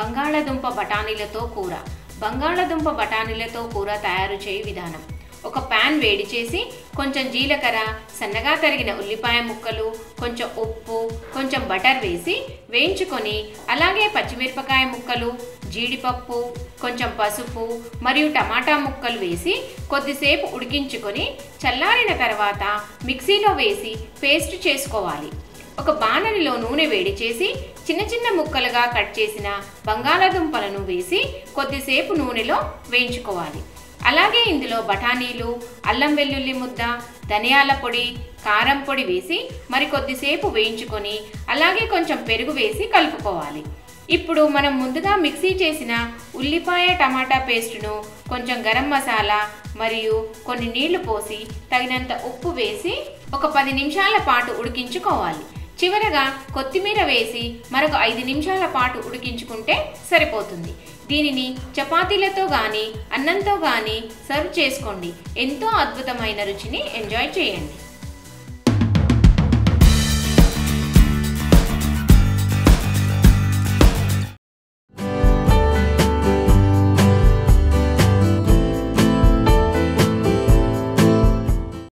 బంగాళదుంప బఠానీలతో కూర. బంగాళదుంప బఠానీలతో కూర తయారు చేయు విధానం. ఒక పాన్ వేడి చేసి కొంచెం జీలకర్ర సన్నగా తరిగిన ఉల్లిపాయ ముక్కలు కొంచెం ఉప్పు కొంచెం బటర్ వేసి వేయించుకొని అలాగే పచ్చిమిరపకాయ ముక్కలు జీడిపప్పు కొంచెం పసుపు మరియు టమాటా ముక్కలు వేసి కొద్దిసేపు ఉడికించుకొని చల్లారిన తర్వాత మిక్సీలో వేసి పేస్ట్ చేసుకోవాలి. ఒక బాణలిలో నూనె వేడి చేసి చిన్న చిన్న ముక్కలుగా కట్ చేసిన బంగాళాదుంపలను వేసి కొద్దిసేపు నూనెలో వేయించుకోవాలి. అలాగే ఇందులో బఠానీలు అల్లం వెల్లుల్లి ముద్ద ధనియాల పొడి కారం పొడి వేసి మరి కొద్దిసేపు వేయించుకొని అలాగే కొంచెం పెరుగు వేసి కలుపుకోవాలి. ఇప్పుడు మనం ముందుగా మిక్సీ చేసిన ఉల్లిపాయ టమాటా పేస్టును కొంచెం గరం మసాలా మరియు కొన్ని నీళ్ళు పోసి తగినంత ఉప్పు వేసి ఒక పది నిమిషాల పాటు ఉడికించుకోవాలి. చివరగా కొత్తిమీర వేసి మరొక ఐదు నిమిషాల పాటు ఉడికించుకుంటే సరిపోతుంది. దీనిని చపాతీలతో కానీ అన్నంతో కానీ సర్వ్ చేసుకోండి. ఎంతో అద్భుతమైన రుచిని ఎంజాయ్ చేయండి.